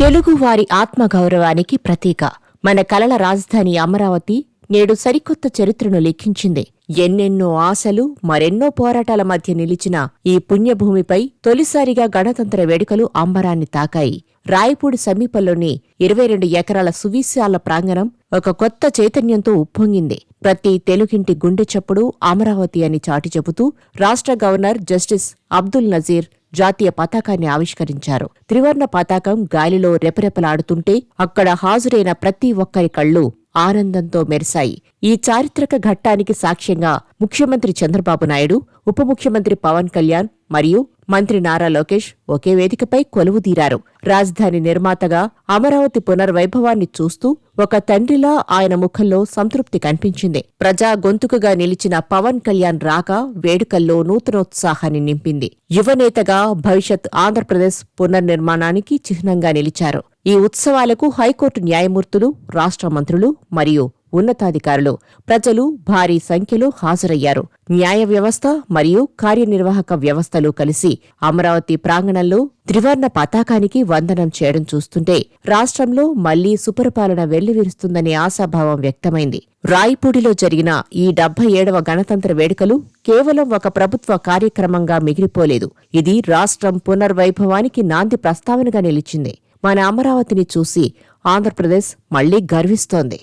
తెలుగువారి ఆత్మగౌరవానికి ప్రతీక. మన కలల రాజధాని అమరావతి నేడు సరికొత్త చరిత్రను లిఖించింది ఎన్నెన్నో ఆశలు మరెన్నో పోరాటాల మధ్య నిలిచిన ఈ పుణ్యభూమిపై తొలిసారిగా గణతంత్ర వేడుకలు అంబరాన్ని తాకాయి. రాయపూడి సమీపంలోని ఇరవై రెండు ఎకరాల సువిశాల ప్రాంగణం ఒక కొత్త చైతన్యంతో ఉప్పొంగింది. ప్రతి తెలుగింటి గుండె చప్పుడు అమరావతి అని చాటి చెబుతూ రాష్ట్ర గవర్నర్ జస్టిస్ అబ్దుల్ నజీర్ జాతీయ పతాకాన్ని ఆవిష్కరించారు. త్రివర్ణ పతాకం గాలిలో రెపరెపలాడుతుంటే అక్కడ హాజరైన ప్రతి ఒక్కరి కళ్ళు ఆనందంతో మెరిశాయి. ఈ చారిత్రక ఘట్టానికి సాక్ష్యంగా ముఖ్యమంత్రి చంద్రబాబు నాయుడు ఉప ముఖ్యమంత్రి పవన్ కళ్యాణ్ మరియు మంత్రి నారా లోకేష్ ఒకే వేదికపై కొలువుదీరారు రాజధాని నిర్మాతగా అమరావతి పునర్వైభవాన్ని చూస్తూ ఒక తండ్రిలా ఆయన ముఖంలో సంతృప్తి కనిపించింది. ప్రజా గొంతుకగా నిలిచిన పవన్ కళ్యాణ్ రాక వేడుకల్లో నూతనోత్సాహాన్ని నింపింది. యువనేతగా భవిష్యత్ ఆంధ్రప్రదేశ్ పునర్నిర్మాణానికి చిహ్నంగా నిలిచారు. ఈ ఉత్సవాలకు హైకోర్టు న్యాయమూర్తులు రాష్ట్ర మంత్రులు మరియు ఉన్నతాధికారులు. ప్రజలు భారీ సంఖ్యలో హాజరయ్యారు. న్యాయ వ్యవస్థ మరియు కార్యనిర్వాహక వ్యవస్థలు కలిసి అమరావతి ప్రాంగణంలో త్రివర్ణ పతాకానికి వందనం చేయడం చూస్తుంటే రాష్ట్రంలో మళ్ళీ సుపరిపాలన వెల్లివిరుస్తుందనే ఆశాభావం వ్యక్తమైంది. రాయపూడిలో జరిగిన ఈ డెబ్బై ఏడవ గణతంత్ర వేడుకలు కేవలం ఒక ప్రభుత్వ కార్యక్రమంగా మిగిలిపోలేదు. ఇది రాష్ట్రం పునర్వైభవానికి నాంది ప్రస్తావనగా నిలిచింది. మన అమరావతిని చూసి ఆంధ్రప్రదేశ్ మళ్ళీ గర్విస్తోంది.